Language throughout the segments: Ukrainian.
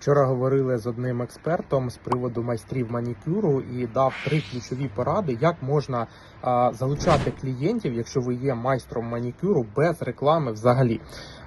Вчора говорили з одним експертом з приводу майстрів манікюру і дав три ключові поради, як можна залучати клієнтів, якщо ви є майстром манікюру без реклами взагалі.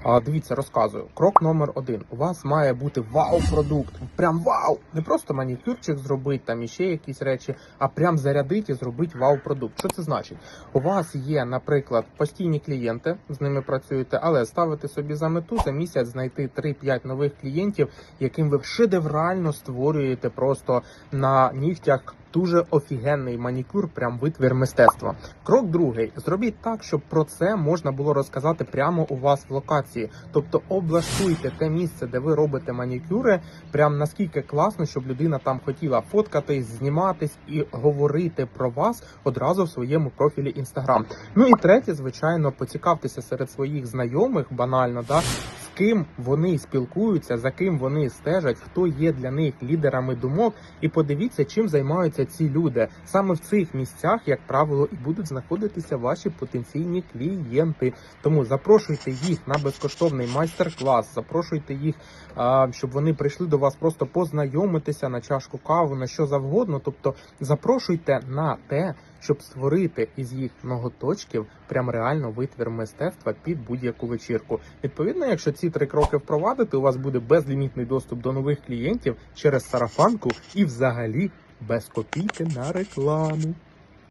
А, дивіться, розказую. Крок номер один: у вас має бути вау-продукт. Прям вау! Не просто манікюрчик зробити там і ще якісь речі, а прям зарядити і зробити вау-продукт. Що це значить? У вас є, наприклад, постійні клієнти, з ними працюєте, але ставите собі за мету за місяць знайти 3-5 нових клієнтів, яким ви шедеврально створюєте просто на нігтях. Дуже офігенний манікюр, прям витвір мистецтва. Крок другий: зробіть так, щоб про це можна було розказати прямо у вас в локації. Тобто облаштуйте те місце, де ви робите манікюри, прям наскільки класно, щоб людина там хотіла фоткатись, зніматись і говорити про вас одразу в своєму профілі Інстаграм. Ну і третє, звичайно, поцікавтеся серед своїх знайомих, банально, да. Ким вони спілкуються, за ким вони стежать, хто є для них лідерами думок, і подивіться, чим займаються ці люди. Саме в цих місцях, як правило, і будуть знаходитися ваші потенційні клієнти. Тому запрошуйте їх на безкоштовний майстер-клас, запрошуйте їх, щоб вони прийшли до вас просто познайомитися на чашку каву, на що завгодно. Тобто запрошуйте на те, щоб створити із їх ноготочків прям реально витвір мистецтва під будь-яку вечірку. Відповідно, якщо ці три кроки впровадити, у вас буде безлімітний доступ до нових клієнтів через сарафанку і взагалі без копійки на рекламу.